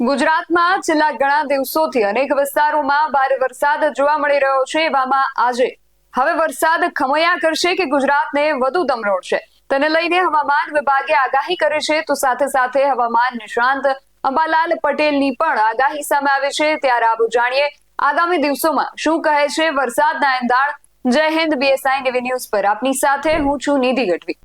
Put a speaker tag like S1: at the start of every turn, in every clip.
S1: ગુજરાતમાં છેલ્લા ઘણા દિવસોથી અનેક વિસ્તારોમાં ભારે વરસાદ જોવા મળી રહ્યો છે એવામાં આજે હવે વરસાદ ખમૈયા કરશે કે ગુજરાતને વધુ દમરોડશે તેને લઈને હવામાન વિભાગે આગાહી કરી છે તો સાથે સાથે હવામાન નિષ્ણાંત અંબાલાલ પટેલની પણ આગાહી સામે આવી છે. ત્યારે આવું જાણીએ આગામી દિવસોમાં શું કહે છે વરસાદના એંધાણ? જય હિન્દ બીએસઆઈ ટીવી ન્યૂઝ પર. આપની સાથે હું છું નિધિ ગઢવી.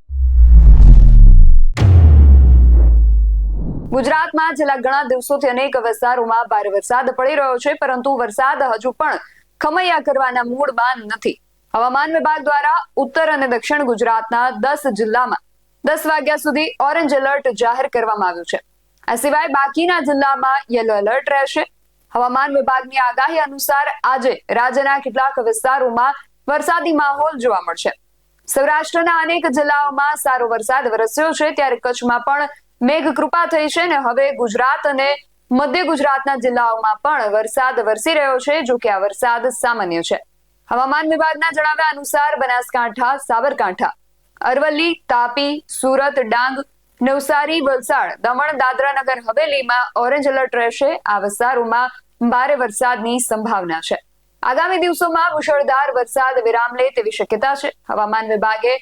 S1: ગુજરાતમાં છેલ્લા ઘણા દિવસોથી અનેક વિસ્તારોમાં ભારે વરસાદ પડી રહ્યો છે, પરંતુ વરસાદ હજુ પણ ખમૈયા કરવાના મૂડમાં નથી. હવામાન વિભાગ દ્વારા ઉત્તર અને દક્ષિણ ગુજરાતના દસ જિલ્લામાં દસ વાગ્યા સુધી ઓરેન્જ એલર્ટ જાહેર કરવામાં આવ્યું છે. આ સિવાય બાકીના જિલ્લામાં યલો એલર્ટ રહેશે. હવામાન વિભાગની આગાહી અનુસાર આજે રાજ્યના કેટલાક વિસ્તારોમાં વરસાદી માહોલ જોવા મળશે. સૌરાષ્ટ્રના અનેક જિલ્લાઓમાં સારો વરસાદ વરસ્યો છે, ત્યારે કચ્છમાં પણ મેઘ કૃપા થઈ છે ને હવે ગુજરાત અને મધ્ય ગુજરાતના જિલ્લાઓમાં પણ વરસાદ વરસી રહ્યો છે, જો કે આ વરસાદ સામાન્ય છે. હવામાન વિભાગના જણાવ્યા અનુસાર બનાસકાંઠા, સાબરકાંઠા, અરવલ્લી, તાપી, સુરત, ડાંગ, નવસારી, વલસાડ, દમણ, દાદરા નગર, હવેલીમાં ઓરેન્જ એલર્ટ રહેશે. આ વિસ્તારોમાં ભારે વરસાદની સંભાવના છે. આગામી દિવસોમાં મુશળધાર વરસાદ વિરામ લે તેવી શક્યતા છે. હવામાન વિભાગે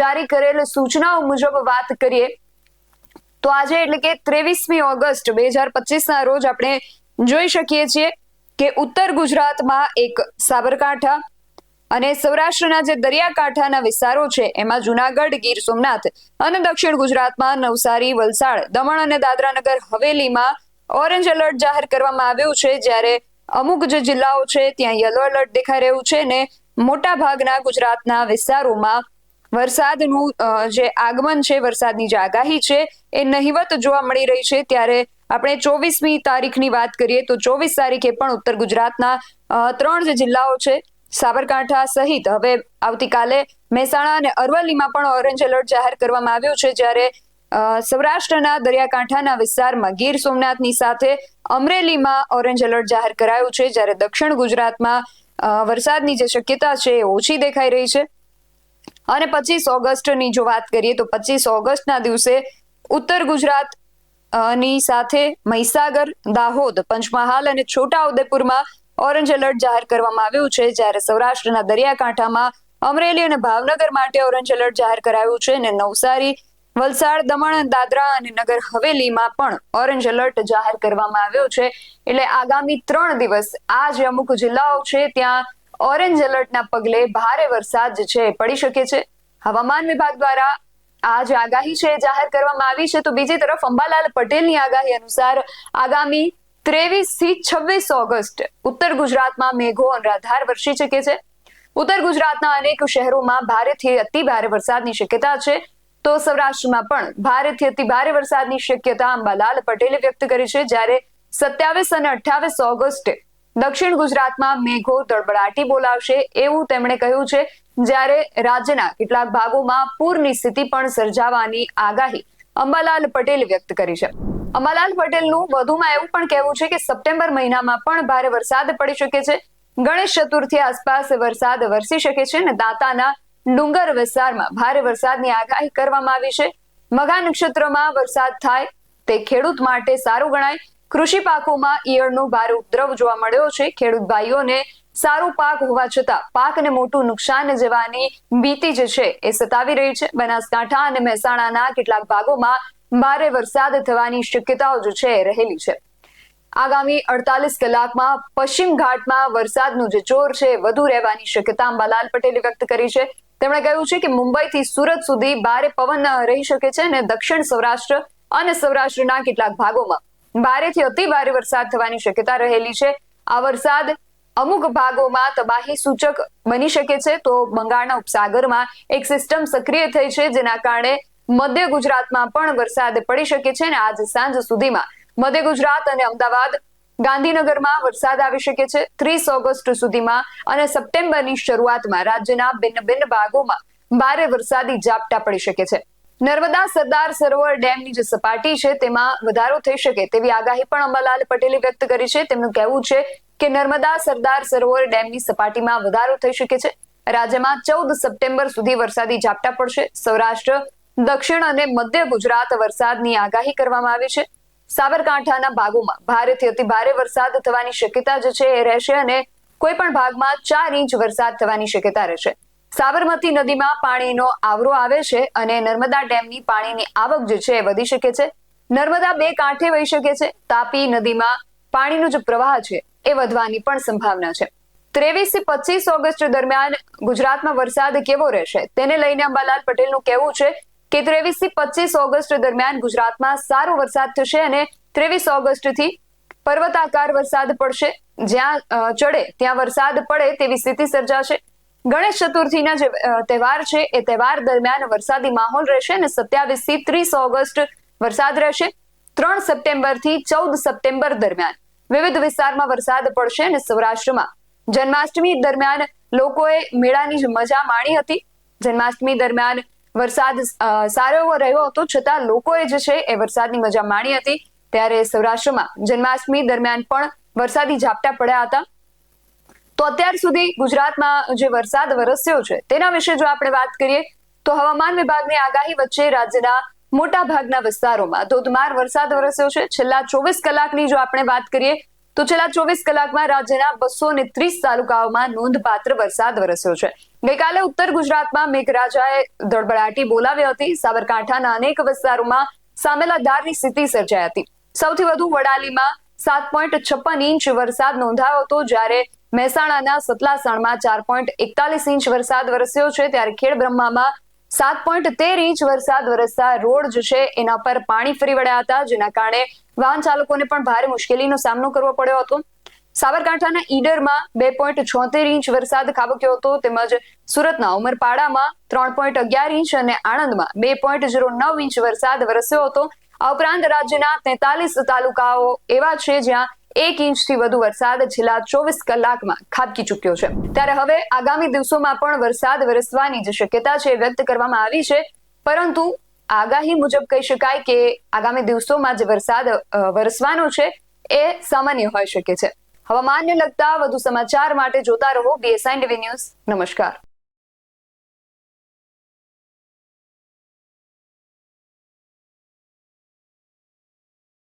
S1: જારી કરેલ સૂચનાઓ મુજબ વાત કરીએ તો આજે એટલે કે ત્રેવીસમી ઓગસ્ટ બે હજાર પચીસના રોજ આપણે જોઈ શકીએ છીએ કે ઉત્તર ગુજરાતમાં એક સાબરકાંઠા અને સૌરાષ્ટ્રના જે દરિયાકાંઠાના વિસ્તારો છે, એમાં જુનાગઢ, ગીર સોમનાથ અને દક્ષિણ ગુજરાતમાં નવસારી, વલસાડ, દમણ અને દાદરાનગર હવેલીમાં ઓરેન્જ એલર્ટ જાહેર કરવામાં આવ્યું છે, જ્યારે અમુક જે જિલ્લાઓ છે, ત્યાં યલો એલર્ટ દેખાઈ રહ્યું છે ને મોટા ભાગના ગુજરાતના વિસ્તારોમાં વરસાદનું જે આગમન છે, વરસાદની જે આગાહી છે, એ નહિવત જોવા મળી રહી છે. ત્યારે આપણે ચોવીસમી તારીખની વાત કરીએ તો ચોવીસ તારીખે પણ ઉત્તર ગુજરાતના ત્રણ જે જિલ્લાઓ છે. સાબરકાંઠા સહિત હવે આવતીકાલે મહેસાણા અને અરવલ્લીમાં પણ ઓરેન્જ એલર્ટ જાહેર કરવામાં આવ્યો છે. જ્યારે સૌરાષ્ટ્રના દરિયાકાંઠાના વિસ્તારમાં ગીર સોમનાથની સાથે અમરેલીમાં ઓરેન્જ એલર્ટ જાહેર કરાયું છે. જ્યારે દક્ષિણ ગુજરાતમાં વરસાદની જે શક્યતા છે એ ઓછી દેખાઈ રહી છે. અને પચીસ ઓગસ્ટની જો વાત કરીએ તો પચીસ ઓગસ્ટના દિવસે ઉત્તર ગુજરાતની સાથે મહીસાગર, દાહોદ, પંચમહાલ અને છોટાઉદેપુરમાં ઓરેન્જ એલર્ટ જાહેર કરવામાં આવ્યું છે. જ્યારે સૌરાષ્ટ્રના દરિયાકાંઠામાં અમરેલી અને ભાવનગર માટે ઓરેન્જ એલર્ટ જાહેર કરાયું છે અને નવસારી, વલસાડ, દમણ, દાદરા અને નગર હવેલીમાં પણ ઓરેન્જ એલર્ટ જાહેર કરવામાં આવ્યો છે. એટલે આગામી ત્રણ દિવસ આ જે અમુક જિલ્લાઓ છે ત્યાં ઓરેન્જ એલર્ટના પગલે ભારે વરસાદ છે પડી શકે છે. હવામાન વિભાગ દ્વારા આ આગાહી છે જાહેર કરવામાં આવી છે. તો બીજી તરફ અંબાલાલ પટેલની આગાહી અનુસાર આગામી ત્રેવીસથી છવ્વીસ ઓગસ્ટ ઉત્તર ગુજરાતમાં મેઘો અનરાધાર વરસી શકે છે. ઉત્તર ગુજરાતના અનેક શહેરોમાં ભારેથી અતિ ભારે વરસાદની શક્યતા છે. તો સૌરાષ્ટ્રમાં પણ ભારેથી અતિ ભારે વરસાદની શક્યતા અંબાલાલ પટેલે વ્યક્ત કરી છે. જ્યારે સત્યાવીસ અને અઠ્યાવીસ ઓગસ્ટે દક્ષિણ ગુજરાતમાં મેઘો તડબડાટી બોલાવશે એવું તેમણે કહ્યું છે. જ્યારે રાજ્યના કેટલાક ભાગોમાં પૂરની સ્થિતિ પણ સર્જાવાની આગાહી અંબાલાલ પટેલ વ્યક્ત કરી છે. અંબાલાલ પટેલનું વધુમાં એવું પણ કહેવું છે કે સપ્ટેમ્બર મહિનામાં પણ ભારે વરસાદ પડી શકે છે. ગણેશ ચતુર્થી આસપાસ વરસાદ વરસી શકે છે અને દાંતાના ડુંગર વિસ્તારમાં ભારે વરસાદની આગાહી કરવામાં આવી છે. મઘા નક્ષત્રમાં વરસાદ થાય તે ખેડૂત માટે સારું ગણાય. કૃષિ પાકોમાં ઈયળનો ભારે ઉપદ્રવ જોવા મળ્યો છે. ખેડૂત ભાઈઓને સારું પાક હોવા છતાં પાકને મોટું નુકસાન જવાની ભીતિ જે છે એ સતાવી રહી છે. બનાસકાંઠા અને મહેસાણાના કેટલાક ભાગોમાં ભારે વરસાદ થવાની શક્યતાઓ જે છે રહેલી છે. આગામી અડતાલીસ કલાકમાં પશ્ચિમ ઘાટમાં વરસાદનું જે જોર છે વધુ રહેવાની શક્યતા અંબાલાલ પટેલે વ્યક્ત કરી છે. તેમણે કહ્યું છે કે મુંબઈથી સુરત સુધી ભારે પવન રહી શકે છે અને દક્ષિણ સૌરાષ્ટ્ર અને સૌરાષ્ટ્રના કેટલાક ભાગોમાં ભારેથી અતિ ભારે વરસાદ થવાની શક્યતા રહેલી છે. આ વરસાદ અમુક ભાગોમાં તબાહી સૂચક બની શકે છે. તો બંગાળના ઉપસાગરમાં એક સિસ્ટમ સક્રિય થઈ છે, જેના કારણે મધ્ય ગુજરાતમાં પણ વરસાદ પડી શકે છે અને આજ સાંજ સુધીમાં મધ્ય ગુજરાત અને અમદાવાદ ગાંધીનગરમાં વરસાદ આવી શકે છે. ત્રીસ ઓગસ્ટ સુધીમાં અને સપ્ટેમ્બરની શરૂઆતમાં રાજ્યના ભિન્ન ભિન્ન ભાગોમાં ભારે વરસાદી ઝાપટા પડી શકે છે. નર્મદા સરદાર સરોવર ડેમની જે સપાટી છે, તેમાં વધારો થઈ શકે તેવી આગાહી પણ અંબાલાલ પટેલે વ્યક્ત કરી છે. તેમનું કહેવું છે કે નર્મદા સરદાર સરોવર ડેમની સપાટીમાં વધારો થઈ શકે છે. રાજ્યમાં ચૌદ સપ્ટેમ્બર સુધી વરસાદી ઝાપટા પડશે. સૌરાષ્ટ્ર, દક્ષિણ અને મધ્ય ગુજરાત વરસાદની આગાહી કરવામાં આવી છે. સાબરકાંઠાના ભાગોમાં ભારેથી અતિ ભારે વરસાદ થવાની શક્યતા જે છે એ રહેશે અને કોઈ પણ ભાગમાં ચાર ઇંચ વરસાદ થવાની શક્યતા રહેશે. સાબરમતી નદીમાં પાણીનો આવરો આવે છે અને નર્મદા ડેમની પાણીની આવક જે છે એ વધી શકે છે. નર્મદા બે કાંઠે વહી શકે છે. તાપી નદીમાં પાણીનો જે પ્રવાહ છે એ વધવાની પણ સંભાવના છે. ત્રેવીસથી પચીસ ઓગસ્ટ દરમિયાન ગુજરાતમાં વરસાદ કેવો રહેશે તેને લઈને અંબાલાલ પટેલનું કહેવું છે કે ત્રેવીસથી પચીસ ઓગસ્ટ દરમિયાન ગુજરાતમાં સારો વરસાદ થશે અને ત્રેવીસ ઓગસ્ટથી પર્વતાકાર વરસાદ પડશે. જ્યાં ચડે ત્યાં વરસાદ પડે તેવી સ્થિતિ સર્જાશે. ગણેશ ચતુર્થીના જે તહેવાર છે, એ તહેવાર દરમિયાન વરસાદી માહોલ રહેશે અને સત્યાવીસથી ત્રીસ ઓગસ્ટ વરસાદ રહેશે. ત્રણ સપ્ટેમ્બરથી ચૌદ સપ્ટેમ્બર દરમિયાન વિવિધ વિસ્તારમાં વરસાદ પડશે અને સૌરાષ્ટ્રમાં જન્માષ્ટમી દરમિયાન લોકોએ મેળાની મજા માણી હતી. જન્માષ્ટમી દરમિયાન વરસાદ સારો એવો રહ્યો હતો, છતાં લોકોએ જે છે એ વરસાદની મજા માણી હતી. ત્યારે સૌરાષ્ટ્રમાં જન્માષ્ટમી દરમિયાન પણ વરસાદી ઝાપટા પડ્યા હતા. તો અત્યાર સુધી ગુજરાતમાં જે વરસાદ વરસ્યો છે, તેના વિશે જો આપણે વાત કરીએ, તો હવામાન વિભાગની આગાહી વચ્ચે રાજ્યના મોટા ભાગના વિસ્તારોમાં ધોધમાર વરસાદ વરસ્યો છે. છેલ્લા ચોવીસ કલાકની જો આપણે વાત કરીએ, તો છેલ્લા ચોવીસ કલાકમાં રાજ્યના બસો ને ત્રીસ તાલુકાઓમાં નોંધપાત્ર વરસાદ વરસ્યો છે. ગઈકાલે ઉત્તર ગુજરાતમાં મેઘરાજાએ ધડબડાટી બોલાવી હતી. સાબરકાંઠાના અનેક વિસ્તારોમાં સામેલા ધારની સ્થિતિ સર્જાઈ હતી. સૌથી વધુ વડાલીમાં સાત પોઈન્ટ છપ્પન ઇંચ વરસાદ નોંધાયો હતો, જ્યારે મહેસાણાના સતલાસણમાં ચાર પોઈન્ટ એકતાલીસ ઇંચ વરસાદ વરસ્યો છે. ત્યારે ખેડ બ્રહ્મામાં સાત પોઈન્ટ તેર ઇંચ વરસાદ વરસતા રોડ જે છે એના પર પાણી ફરી વળ્યા હતા, જેના કારણે વાહન ચાલકોને પણ ભારે મુશ્કેલીનો સામનો કરવો પડ્યો હતો. સાબરકાંઠાના ઈડરમાં બે પોઈન્ટ છોતેર ઇંચ વરસાદ ખાબક્યો હતો. તેમજ સુરતના ઉમરપાડામાં ત્રણ પોઈન્ટ અગિયાર ઇંચ અને આણંદમાં બે પોઈન્ટ ઝીરો નવ ઇંચ વરસાદ વરસ્યો હતો. આ ઉપરાંત રાજ્યના તેતાલીસ તાલુકાઓ એવા છે જ્યાં એક ઇંચથી વધુ વરસાદ છેલ્લા ચોવીસ કલાકમાં ખાબકી ચૂક્યો છે. ત્યારે હવે આગામી દિવસોમાં પણ વરસાદ વરસવાની જે શક્યતા છે વ્યક્ત કરવામાં આવી છે. પરંતુ આગાહી મુજબ કહી શકાય કે આગામી દિવસોમાં જે વરસાદ વરસવાનો છે એ સામાન્ય હોઈ શકે છે. હવામાનને લગતા વધુ સમાચાર માટે જોતા રહો બીએસઆઈ ટીવી ન્યૂઝ નમસ્કાર.